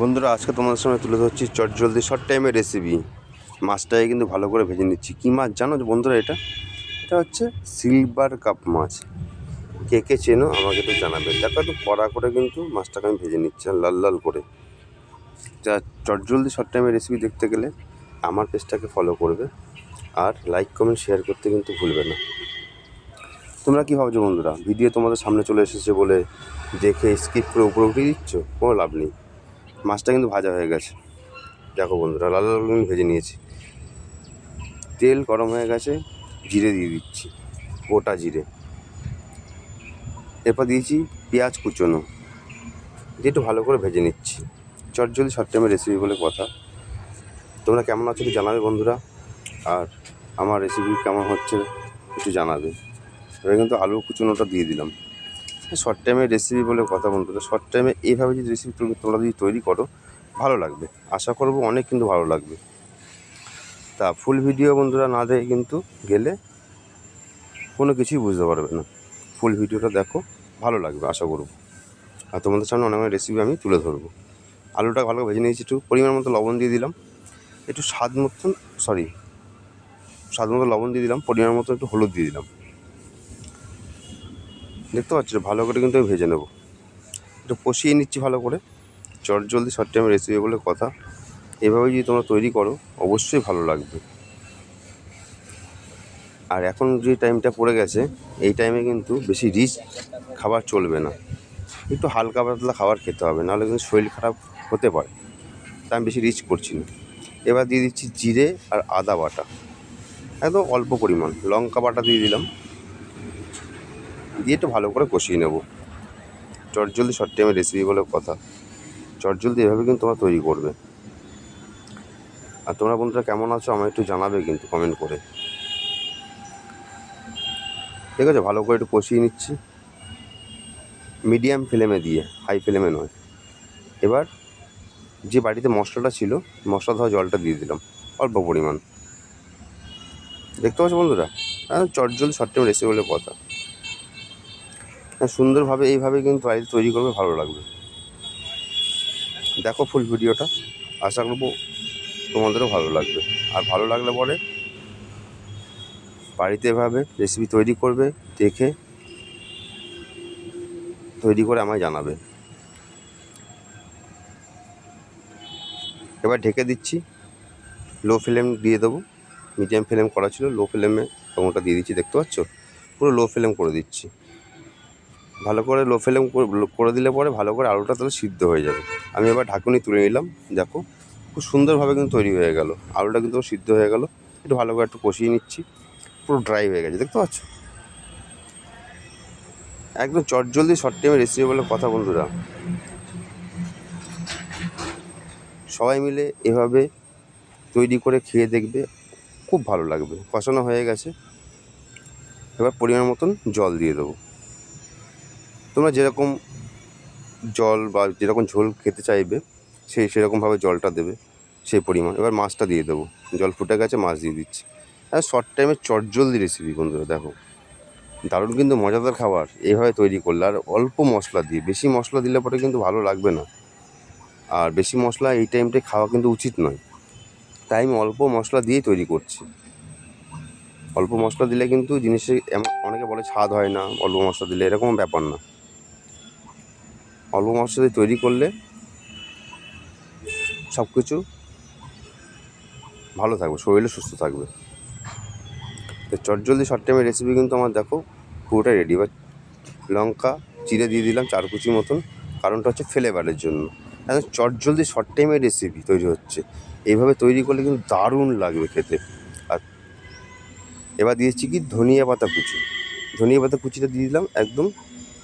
বন্ধুরা, আজকে তোমাদের সামনে তুলে ধরছি চটজলদি শর্ট টাইমের রেসিপি মাছটাকে কিন্তু ভালো করে ভেজে নিচ্ছি। কী মাছ জানো বন্ধুরা এটা? এটা হচ্ছে সিলভার কাপ মাছ। কে কে চেনো আমাকে একটু জানাবে। দেখো একটু কড়া করে কিন্তু মাছটাকে আমি ভেজে নিচ্ছি লাল লাল করে। যা চটজলদি শর্ট টাইমের রেসিপি দেখতে গেলে আমার পেজটাকে ফলো করবে, আর লাইক কমেন্ট শেয়ার করতে কিন্তু ভুলবে না। তোমরা কী ভাবছ বন্ধুরা? ভিডিও তোমাদের সামনে চলে এসেছে বলে দেখে স্কিপ করে উপরে উঠিয়ে দিচ্ছ? কোনো লাভ নেই। মাছটা কিন্তু ভাজা হয়ে গেছে। দেখো বন্ধুরা, লাল লাল করে ভেজে নিয়েছি। তেল গরম হয়ে গেছে, জিরে দিয়ে দিচ্ছি, গোটা জিরে। এরপর দিয়েছি পেঁয়াজ কুচোনো। দিয়ে একটু ভালো করে ভেজে নিচ্ছি। চটজলদি শর্ট টাইমের রেসিপি বলে কথা। তোমরা কেমন আছো একটু জানাবে বন্ধুরা। আর আমার রেসিপি কেমন হচ্ছে একটু জানাবে। এবার কিন্তু আলু কুচোনোটা দিয়ে দিলাম। শর্ট টাইমে রেসিপি বলে কথা বন্ধুরা। শর্ট টাইমে এইভাবে যদি রেসিপি তুমি তোমরা যদি তৈরি করো, ভালো লাগবে। আশা করব অনেক কিন্তু ভালো লাগবে। তা ফুল ভিডিও বন্ধুরা না দেখে কিন্তু গেলে কোনো কিছুই বুঝতে পারবে না। ফুল ভিডিওটা দেখো, ভালো লাগবে, আশা করব। আর তোমাদের সামনে অনেক অনেক রেসিপি আমি তুলে ধরবো। আলুটা ভালো ভেজে নিয়েছি, একটু পরিমাণ মতো লবণ দিয়ে দিলাম। একটু স্বাদ মতন সরি স্বাদ মতো লবণ দিয়ে দিলাম, পরিমাণ মতো একটু হলুদ দিয়ে দিলাম। দেখতে পাচ্ছ, ভালো করে কিন্তু আমি ভেজে নেব। একটু কষিয়ে নিচ্ছি ভালো করে। চট জলদি শর্ট টাইমের রেসিপি বলে কথা। এভাবে যদি তোমরা তৈরি করো, অবশ্যই ভালো লাগবে। আর এখন যে টাইমটা পড়ে গেছে, এই টাইমে কিন্তু বেশি রিচ খাবার চলবে না। একটু হালকা পাতলা খাবার খেতে হবে, নাহলে কিন্তু শরীর খারাপ হতে পারে। তাই আমি বেশি রিচ করছি না। এবার দিয়ে দিচ্ছি জিরে আর আদা বাটা। একদম অল্প পরিমাণ। লঙ্কা বাটা দিয়ে দিলাম। দিয়ে একটু ভালো করে কষিয়ে নেব। চটজলদি শর্ট টাইমের রেসিপি বলে কথা। চটজলদি এভাবে কিন্তু তোমরা তৈরি করবে। আর তোমরা বন্ধুরা কেমন আছো আমায় একটু জানাবে কিন্তু কমেন্ট করে। ঠিক আছে, ভালো করে একটু কষিয়ে নিচ্ছি। মিডিয়াম ফ্লেমে দিয়ে হাই ফ্লেমে নয়। এবার যে বাড়িতে মশলাটা ছিল, মশলা ধোয়া জলটা দিয়ে দিলাম, অল্প পরিমাণ। দেখতে পাচ্ছ বন্ধুরা? চটজল শর্ট টাইম রেসিপি বলে কথা। সুন্দরভাবে এইভাবে কিন্তু বাড়িতে তৈরি করবে, ভালো লাগবে। দেখো ফুল ভিডিওটা, আশা করব তোমাদেরও ভালো লাগবে। আর ভালো লাগলে পরে বাড়িতে এভাবে রেসিপি তৈরি করবে, দেখে তৈরি করে আমায় জানাবে। এবার ঢেকে দিচ্ছি লো ফ্লেম দিয়ে দেবো। মিডিয়াম ফ্লেম করা ছিল লো ফ্লেমে টমেটো দিয়ে দিচ্ছি, দেখতে পাচ্ছ? পুরো লো ফ্লেম করে দিচ্ছি। ভালো করে লো ফ্লেম করে দিলে পরে ভালো করে আলুটা তাহলে সিদ্ধ হয়ে যাবে। আমি এবার ঢাকুনি তুলে নিলাম, দেখো খুব সুন্দরভাবে কিন্তু তৈরি হয়ে গেল। আলুটা কিন্তু সিদ্ধ হয়ে গেল, একটু ভালো করে একটু কষিয়ে নিচ্ছি, পুরো ড্রাই হয়ে গেছে, দেখতে পাচ্ছ? একদম চটজলদি শর্ট টাইমে রেসিপি বলে কথা বন্ধুরা। সবাই মিলে এভাবে তৈরি করে খেয়ে দেখবে, খুব ভালো লাগবে। কষানো হয়ে গেছে। এবার পরিমাণ মতন জল দিয়ে দেবো। তোমরা যেরকম জল বা যেরকম ঝোল খেতে চাইবে, সেই সেরকমভাবে জলটা দেবে সেই পরিমাণ। এবার মাছটা দিয়ে দেবো। জল ফুটে গেছে, মাছ দিয়ে দিচ্ছি। হ্যাঁ শর্ট টাইমে চটজলদি রেসিপি বন্ধুরা, দেখো। দারুণ কিন্তু মজাদার খাবার। এইভাবে তৈরি করলে আর অল্প মশলা দিয়ে, বেশি মশলা দিলে পরে কিন্তু ভালো লাগবে না। আর বেশি মশলা এই টাইমটায় খাওয়া কিন্তু উচিত নয়। তাই আমি অল্প মশলা দিয়েই তৈরি করছি। অল্প মশলা দিলে কিন্তু জিনিসে অনেকে বলে স্বাদ হয় না, অল্প মশলা দিলে এরকম ব্যাপার না। অল্প মশলা দিয়ে তৈরি করলে সব কিছু ভালো থাকবে শরীরে সুস্থ থাকবে। তো চটজলদি শর্ট টাইমের রেসিপি কিন্তু আমার দেখো পুরোটাই রেডি বা লঙ্কা চিড়ে দিয়ে দিলাম চার কুচি মতন, কারণটা হচ্ছে ফ্লেভারের জন্য। এখন চটজলদি শর্ট টাইমের রেসিপি তৈরি হচ্ছে। এইভাবে তৈরি করলে কিন্তু দারুণ লাগবে খেতে। আর এবার দিয়েছি কি ধনিয়া পাতা কুচি। ধনিয়া পাতা কুচিটা দিয়ে দিলাম একদম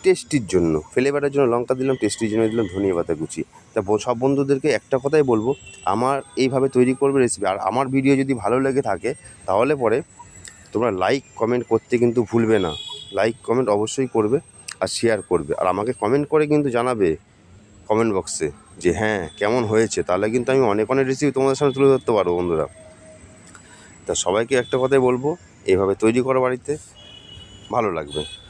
টেস্টির জন্য। ফ্লেভারের জন্য লঙ্কা দিলাম, টেস্টির জন্য দিলাম ধনিয়া পাতা কুচি। তা সব বন্ধুদেরকে একটা কথাই বলব, আমার এইভাবে তৈরি করবে রেসিপি আর আমার ভিডিও যদি ভালো লেগে থাকে, তাহলে পরে তোমরা লাইক কমেন্ট করতে কিন্তু ভুলবে না। লাইক কমেন্ট অবশ্যই করবে আর শেয়ার করবে। আর আমাকে কমেন্ট করে কিন্তু জানাবে কমেন্ট বক্সে যে হ্যাঁ কেমন হয়েছে? তাহলে কিন্তু আমি অনেক অনেক রেসিপি তোমাদের সামনে তুলে ধরতে পারব বন্ধুরা। তা সবাইকে একটা কথাই বলব, এইভাবে তৈরি করো বাড়িতে, ভালো লাগবে।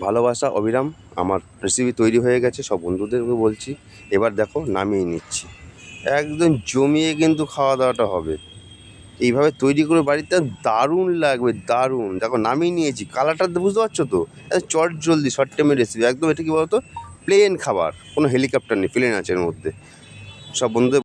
ভালোবাসা, অবিরাম, আমার রেসিপি তৈরি হয়ে গেছে, সব বন্ধুদেরকে বলছি, এবার দেখো নামিয়ে নিচ্ছি। একদম জমিয়ে কিন্তু খাওয়া দাওয়াটা হবে। এইভাবে তৈরি করে বাড়িতে দারুণ লাগবে, দারুণ। দেখো নামিয়ে নিয়েছি, কালারটা বুঝতে পারছ তো? চট জলদি শর্ট টাইমের রেসিপি একদম এটা কি বলতো? প্লেন খাবার, কোনো হেলিকপ্টার নেই প্লেন আছে এর মধ্যে। সব বন্ধুদের